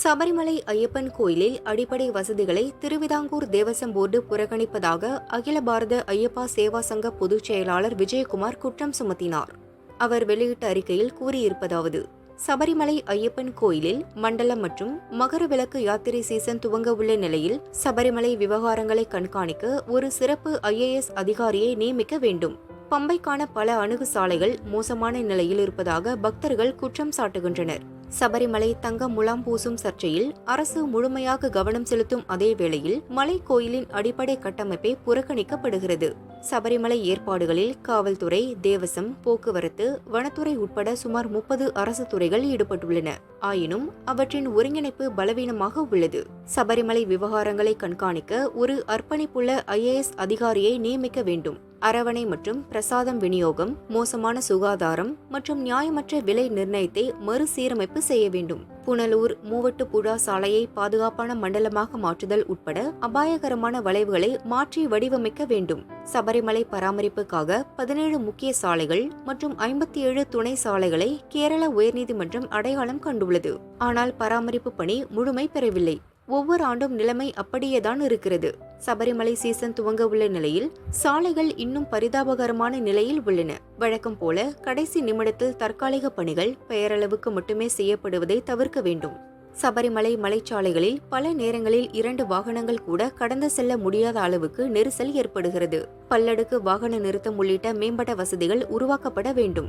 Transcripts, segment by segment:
சபரிமலை ஐயப்பன் கோயிலில் அடிப்படை வசதிகளை திருவிதாங்கூர் தேவசம் போர்டு புறக்கணிப்பதாக அகில பாரத ஐயப்பா சேவா சங்க பொதுச் செயலாளர் விஜயகுமார் குற்றம் சுமத்தினார். அவர் வெளியிட்ட அறிக்கையில் கூறியிருப்பதாவது சபரிமலை ஐயப்பன் கோயிலில் மண்டலம் மற்றும் மகர விளக்கு யாத்திரை சீசன் துவங்க உள்ள நிலையில் சபரிமலை விவகாரங்களை கண்காணிக்க ஒரு சிறப்பு ஐஏஎஸ் அதிகாரியை நியமிக்க வேண்டும். பம்பைக்கான பல அணுகு சாலைகள் மோசமான நிலையில் இருப்பதாக பக்தர்கள் குற்றம் சாட்டுகின்றனர். சபரிமலை தங்க முலாம் பூசும் சர்ச்சையில் அரசு முழுமையாக கவனம் செலுத்தும் அதே வேளையில் மலை கோயிலின் அடிப்படை கட்டமைப்பை புறக்கணிக்கப்படுகிறது. சபரிமலை ஏற்பாடுகளில் காவல்துறை தேவசம் போக்குவரத்து வனத்துறை உட்பட சுமார் முப்பது அரசு துறைகள் ஈடுபட்டுள்ளன. ஆயினும் அவற்றின் ஒருங்கிணைப்பு பலவீனமாக உள்ளது. சபரிமலை விவகாரங்களை கண்காணிக்க ஒரு அர்ப்பணிப்புள்ள ஐஏஎஸ் அதிகாரியை நியமிக்க வேண்டும். அரவணை மற்றும் பிரசாதம் விநியோகம் மோசமான சுகாதாரம் மற்றும் நியாயமற்ற விலை நிர்ணயத்தை மறுசீரமைப்பு செய்ய வேண்டும். புனலூர் மூவட்டுப்புழா சாலையை பாதுகாப்பான மண்டலமாக மாற்றுதல் உட்பட அபாயகரமான வளைவுகளை மாற்றி வடிவமைக்க வேண்டும். சபரிமலை பராமரிப்புக்காக பதினேழு முக்கிய சாலைகள் மற்றும் ஐம்பத்தி ஏழு துணை சாலைகளை கேரள உயர்நீதிமன்றம் அடையாளம் கண்டுள்ளது. ஆனால் பராமரிப்பு பணி முழுமை பெறவில்லை. ஒவ்வொரு ஆண்டும் நிலைமை அப்படியேதான் இருக்கிறது. சபரிமலை சீசன் துவங்க உள்ள நிலையில் சாலைகள் இன்னும் பரிதாபகரமான நிலையில் உள்ளன. வழக்கம் போல கடைசி நிமிடத்தில் தற்காலிக பணிகள் பெயரளவுக்கு மட்டுமே செய்யப்படுவதை தவிர்க்க வேண்டும். சபரிமலை மலைச்சாலைகளில் பல நேரங்களில் இரண்டு வாகனங்கள் கூட கடந்து செல்ல முடியாத அளவுக்கு நெரிசல் ஏற்படுகிறது. பல்லடுக்கு வாகன நிறுத்தம் உள்ளிட்ட மேம்பட்ட வசதிகள் உருவாக்கப்பட வேண்டும்.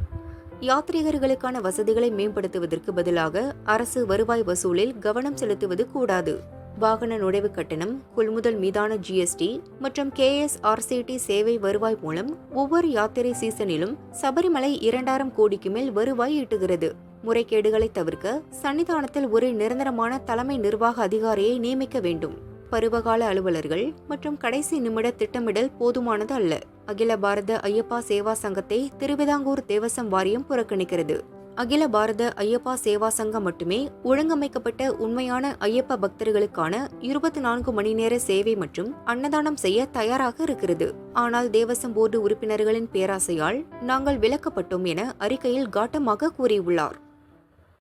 யாத்ரீகர்களுக்கான வசதிகளை மேம்படுத்துவதற்கு பதிலாக அரசு வருவாய் வசூலில் கவனம் செலுத்துவது கூடாது. வாகன நுழைவு கட்டணம் கொள்முதல் மீதான ஜிஎஸ்டி மற்றும் கேஎஸ்ஆர்சிடி சேவை வருவாய் மூலம் ஒவ்வொரு யாத்திரை சீசனிலும் சபரிமலை இரண்டாயிரம் கோடிக்கு மேல் வருவாய் ஈட்டுகிறது. முறைகேடுகளை தவிர்க்க சன்னிதானத்தில் ஒரு நிரந்தரமான தலைமை நிர்வாக அதிகாரியை நியமிக்க வேண்டும். பருவகால அலுவலர்கள் மற்றும் கடைசி நிமிட திட்டமிடல் போதுமானது அல்ல. அகில பாரத ஐயப்பா சேவா சங்கத்தை திருவிதாங்கூர் தேவசம் வாரியம் புறக்கணிக்கிறது. அகில பாரத ஐயப்பா சேவா சங்கம் மட்டுமே ஒழுங்கமைக்கப்பட்ட உண்மையான ஐயப்ப பக்தர்களுக்கான இருபத்தி நான்கு மணி நேர சேவை மற்றும் அன்னதானம் செய்ய தயாராக இருக்கிறது. ஆனால் தேவசம் போர்டு உறுப்பினர்களின் பேராசையால் நாங்கள் விலக்கப்பட்டோம் என அறிக்கையில் காட்டமாக கூறியுள்ளார்.